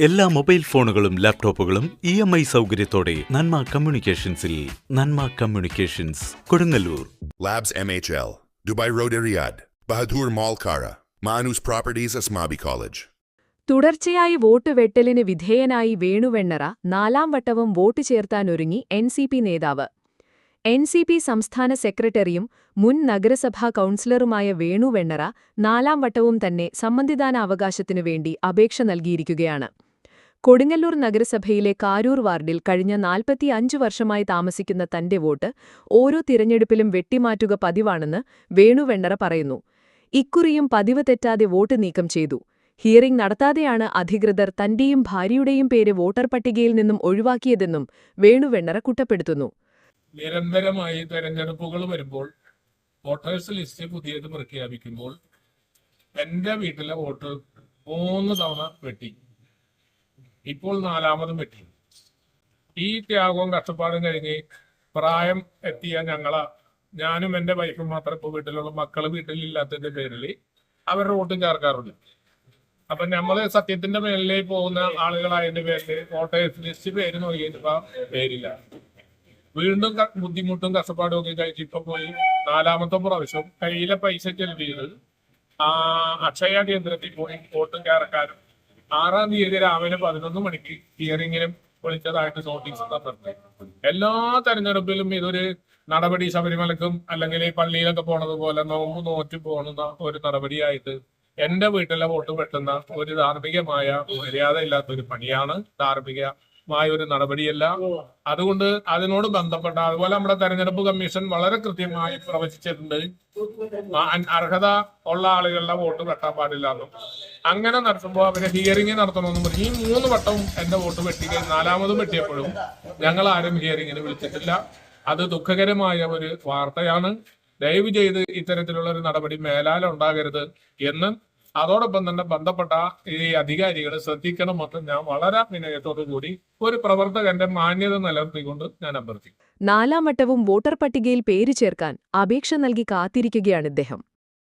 എല്ലാ മൊബൈൽ ഫോണുകളും ലാപ്ടോപ്പുകളും ഇ എം ഐ സൗകര്യത്തോടെ Nanma കമ്മ്യൂണിക്കേഷൻസിൽ Nanma communications Kodungallur. Labs MHL Dubai road Riyadh, Bahadur mall Kara, Manoos properties Asmabi college തുടർച്ചയായി vote വെട്ടലിന് വിധേയനായി വേണുവെണ്ണറ നാലാം വട്ടവും വോട്ട് ചേർത്താനൊരുങ്ങി എൻ സി പി നേതാവ്. എൻ സി പി സംസ്ഥാന സെക്രട്ടറിയും മുൻ നഗരസഭാ കൗൺസിലറുമായ വേണുവെണ്ണറ നാലാം വട്ടവും തന്നെ സമ്മതിദാനാവകാശത്തിനുവേണ്ടി അപേക്ഷ നൽകിയിരിക്കുകയാണ്. കൊടുങ്ങല്ലൂർ നഗരസഭയിലെ കാരൂർ വാർഡിൽ കഴിഞ്ഞ നാൽപ്പത്തിയഞ്ചു വർഷമായി താമസിക്കുന്ന തന്റെ വോട്ട് ഓരോ തിരഞ്ഞെടുപ്പിലും വെട്ടിമാറ്റുക പതിവാണെന്ന് വേണുവെണ്ണറ പറയുന്നു. ഇക്കുറിയും പതിവ് തെറ്റാതെ വോട്ട് നീക്കം ചെയ്തു. ഹിയറിംഗ് നടത്താതെയാണ് അധികൃതർ തന്റെയും ഭാര്യയുടെയും പേര് വോട്ടർ പട്ടികയിൽ നിന്നും ഒഴിവാക്കിയതെന്നും വേണുവെണ്ണറ കുറ്റപ്പെടുത്തുന്നു. നിരന്തരമായി തെരഞ്ഞെടുപ്പുകൾ വരുമ്പോൾ വോട്ടേഴ്സ് ലിസ്റ്റ് പുതിയത് പ്രഖ്യാപിക്കുമ്പോൾ എന്റെ വീട്ടിലെ വോട്ട് മൂന്ന് തവണ വെട്ടി. ഇപ്പോൾ നാലാമതും വെട്ടി. ഈ ത്യാഗവും കഷ്ടപ്പാടും കഴിഞ്ഞ് പ്രായം എത്തിയ ഞങ്ങളെ ഞാനും എന്റെ വൈഫും മാത്രം ഇപ്പോൾ വീട്ടിലുള്ള. മക്കൾ വീട്ടിലില്ലാത്തതിന്റെ പേരിൽ അവരുടെ വോട്ടും ചേർക്കാറുണ്ട്. അപ്പൊ നമ്മൾ സത്യത്തിന്റെ മേലിലേക്ക് പോകുന്ന ആളുകളായതിന്റെ പേരിൽ വോട്ടേഴ്സ് ലിസ്റ്റ് പേര് നോക്കിയപ്പോ പേരില്ല. വീണ്ടും ബുദ്ധിമുട്ടും കഷ്ടപ്പാടും ഒക്കെ കഴിച്ച് ഇപ്പൊ പോയി നാലാമത്തെ പ്രാവശ്യം കയ്യിലെ പൈസ ചെലവ് ചെയ്ത് ആ അക്ഷയ കേന്ദ്രത്തിൽ പോയി വോട്ട് ചേർക്കാനും ആറാം തീയതി രാവിലെ പതിനൊന്ന് മണിക്ക് ഹിയറിംഗിനും വിളിച്ചതായിട്ട് നോട്ടീസ് തന്നിട്ടുണ്ട് എല്ലാ തെരഞ്ഞെടുപ്പിലും ഇതൊരു നടപടി ശബരിമലക്കും അല്ലെങ്കിൽ പള്ളിയിലൊക്കെ പോണത് പോലെ നോമ്പ് നോറ്റ് പോകുന്ന ഒരു നടപടിയായിട്ട് എന്റെ വീട്ടിലെ വോട്ട് പെട്ടുന്ന ഒരു ധാർമ്മികമായ മര്യാദയില്ലാത്ത ഒരു പണിയാണ് ധാർമ്മികമായ ഒരു നടപടിയല്ല അതുകൊണ്ട് അതിനോട് ബന്ധപ്പെട്ട അതുപോലെ നമ്മുടെ തെരഞ്ഞെടുപ്പ് കമ്മീഷൻ വളരെ കൃത്യമായി പ്രവചിച്ചിട്ടുണ്ട്. അർഹത ഉള്ള ആളുകളുടെ വോട്ട് വെട്ടാൻ പാടില്ല എന്നും. അങ്ങനെ നടത്തുമ്പോൾ അവരെ ഹിയറിംഗ് നടത്തണമെന്നും പറഞ്ഞു. ഈ മൂന്ന് വട്ടവും എന്റെ വോട്ട് വെട്ടിക്കുകയും നാലാമതും വെട്ടിയപ്പോഴും ഞങ്ങൾ ആരും ഹിയറിംഗിന് വിളിച്ചിട്ടില്ല. അത് ദുഃഖകരമായ ഒരു വാർത്തയാണ്. ദയവ് ചെയ്ത് ഇത്തരത്തിലുള്ള ഒരു നടപടി മേലാൽ ഉണ്ടാകരുത് എന്ന് അതോടൊപ്പം തന്നെ ബന്ധപ്പെട്ട ഈ അധികാരികൾ ശ്രദ്ധിക്കണമെന്ന് ഞാൻ വളരെ വിനയത്തോടു കൂടി ഒരു പ്രവർത്തകന്റെ മാന്യത നിലനിർത്തിക്കൊണ്ട് ഞാൻ അഭ്യർത്ഥിക്കും നാലാം വട്ടവും വോട്ടർ പട്ടികയിൽ പേര് ചേർക്കാൻ അപേക്ഷ നൽകി കാത്തിരിക്കുകയാണ് ഇദ്ദേഹം.